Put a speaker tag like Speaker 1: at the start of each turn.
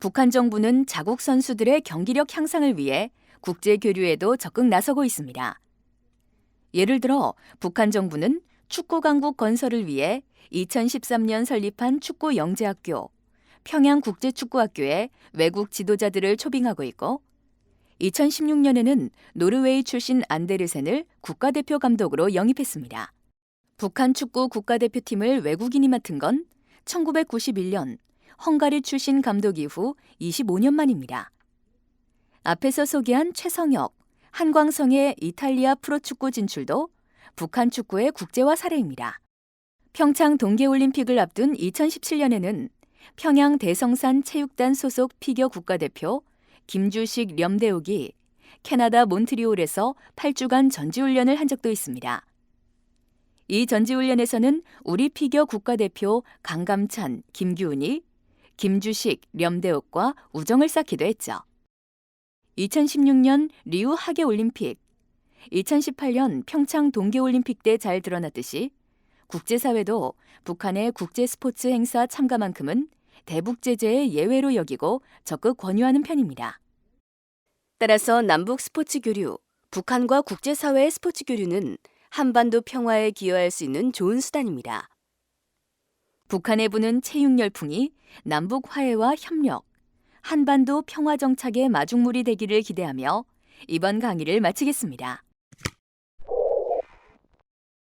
Speaker 1: 북한 정부는 자국 선수들의 경기력 향상을 위해 국제 교류에도 적극 나서고 있습니다. 예를 들어 북한 정부는 축구 강국 건설을 위해 2013년 설립한 축구 영재학교, 평양 국제축구학교에 외국 지도자들을 초빙하고 있고 2016년에는 노르웨이 출신 안데르센을 국가대표 감독으로 영입했습니다. 북한 축구 국가대표팀을 외국인이 맡은 건 1991년 헝가리 출신 감독 이후 25년 만입니다. 앞에서 소개한 최성혁, 한광성의 이탈리아 프로축구 진출도 북한 축구의 국제화 사례입니다. 평창 동계올림픽을 앞둔 2017년에는 평양 대성산 체육단 소속 피겨 국가대표 김주식 렴대욱이 캐나다 몬트리올에서 8주간 전지훈련을 한 적도 있습니다. 이 전지훈련에서는 우리 피겨 국가대표 강감찬, 김규훈이 김주식, 렴대욱과 우정을 쌓기도 했죠. 2016년 리우 하계 올림픽, 2018년 평창 동계 올림픽 때 잘 드러났듯이 국제사회도 북한의 국제 스포츠 행사 참가만큼은 대북 제재의 예외로 여기고 적극 권유하는 편입니다. 따라서 남북 스포츠 교류, 북한과 국제사회의 스포츠 교류는 한반도 평화에 기여할 수 있는 좋은 수단입니다. 북한에 부는 체육 열풍이 남북 화해와 협력, 한반도 평화 정착의 마중물이 되기를 기대하며 이번 강의를 마치겠습니다.